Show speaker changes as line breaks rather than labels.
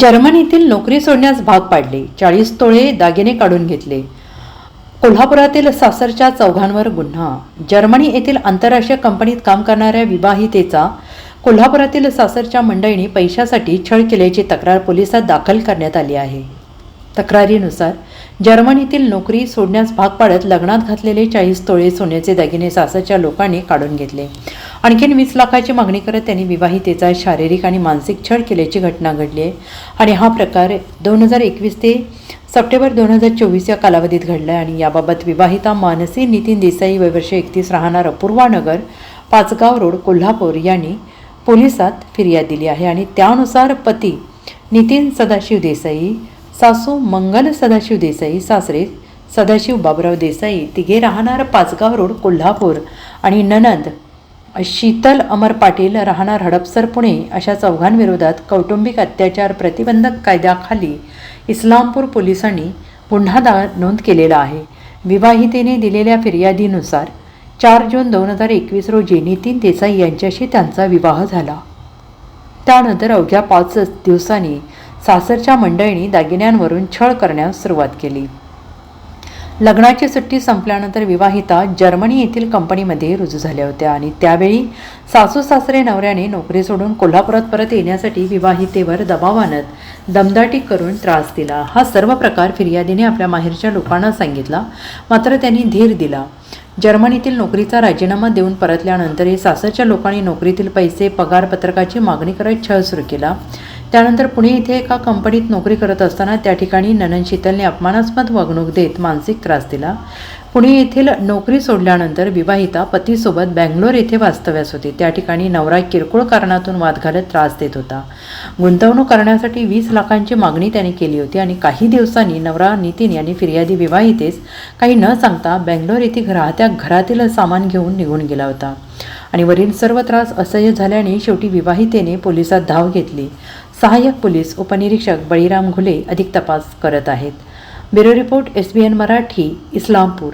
जर्मनीतील नोकरी सोडण्यास भाग पाडले. चाळीस तोळे दागिने काढून घेतले. कोल्हापुरातील सासरच्या चौघांवर गुन्हा. जर्मनी येथील आंतरराष्ट्रीय कंपनीत काम करणाऱ्या विवाहितेचा कोल्हापुरातील सासरच्या मंडळीने पैशासाठी छळ केल्याची तक्रार पोलिसात दाखल करण्यात आली आहे. तक्रारीनुसार जर्मनीतील नोकरी सोडण्यास भाग पाडत लग्नात घातलेले चाळीस तोळे सोन्याचे दागिने सासरच्या लोकांनी काढून घेतले. आणखीन वीस लाखाची मागणी करत त्यांनी विवाहितेचा शारीरिक आणि मानसिक छळ केल्याची घटना घडली आहे. आणि हा प्रकार दोन हजार एकवीस ते सप्टेंबर दोन हजार चोवीस या कालावधीत घडला आहे आणि याबाबत विवाहिता मानसी नितीन देसाई वयवर्ष एकतीस राहणार अपूर्वा नगर पाचगाव रोड कोल्हापूर यांनी पोलिसात फिर्याद दिली आहे. आणि त्यानुसार पती नितीन सदाशिव देसाई सासू मंगल सदाशिव देसाई सासरे सदाशिव बाबराव देसाई तिघे राहणार पाचगाव रोड कोल्हापूर आणि ननंद शीतल अमर पाटील राहणार हडपसर पुणे अशा चौघांविरोधात कौटुंबिक अत्याचार प्रतिबंधक कायद्याखाली इस्लामपूर पोलिसांनी गुन्हा दा नोंद केलेला आहे. विवाहितेने दिलेल्या फिर्यादीनुसार चार जून दोन हजार एकवीस रोजी नितीन देसाई यांच्याशी त्यांचा विवाह झाला. त्यानंतर अवघ्या पाच दिवसांनी सासरच्या मंडळींनी दागिन्यांवरून छळ करण्यास सुरुवात केली. लग्नाची सुट्टी संपल्यानंतर विवाहिता जर्मनी येथील कंपनीमध्ये रुजू झाल्या होत्या आणि त्यावेळी सासू सासरे नवऱ्याने नोकरी सोडून कोल्हापुरात परत येण्यासाठी विवाहितेवर दबाव आणत दमदाटी करून त्रास दिला. हा सर्व प्रकार फिर्यादीने आपल्या माहेरच्या लोकांना सांगितला. मात्र त्यांनी धीर दिला. जर्मनीतील नोकरीचा राजीनामा देऊन परतल्यानंतरही सासरच्या लोकांनी नोकरीतील पैसे पगार पत्रकाची मागणी करत छळ सुरू केला. त्यानंतर पुणे इथे एका कंपनीत नोकरी करत असताना त्या ठिकाणी ननन शीतलने अपमानास्पद वागणूक देत मानसिक त्रास दिला. पुणे येथील नोकरी सोडल्यानंतर विवाहिता पतीसोबत बँगलोर येथे वास्तव्यास होती. त्या ठिकाणी नवरा किरकोळ कारणातून वाद घालत त्रास देत होता. गुंतवणूक करण्यासाठी वीस लाखांची मागणी त्याने केली होती आणि काही दिवसांनी नवरा नितीन यांनी फिर्यादी विवाहितेस काही न सांगता बँगलोर येथे राहत्या घरातील सामान घेऊन निघून गेला होता. आणि वरील सर्व त्रास असह्य झाल्याने शेवटी विवाहितेने पोलिसात धाव घेतली. सहाय्यक पोलीस उपनिरीक्षक बळीराम घुले अधिक तपास करत आहेत. Bureau report S B N Marathi Islampur.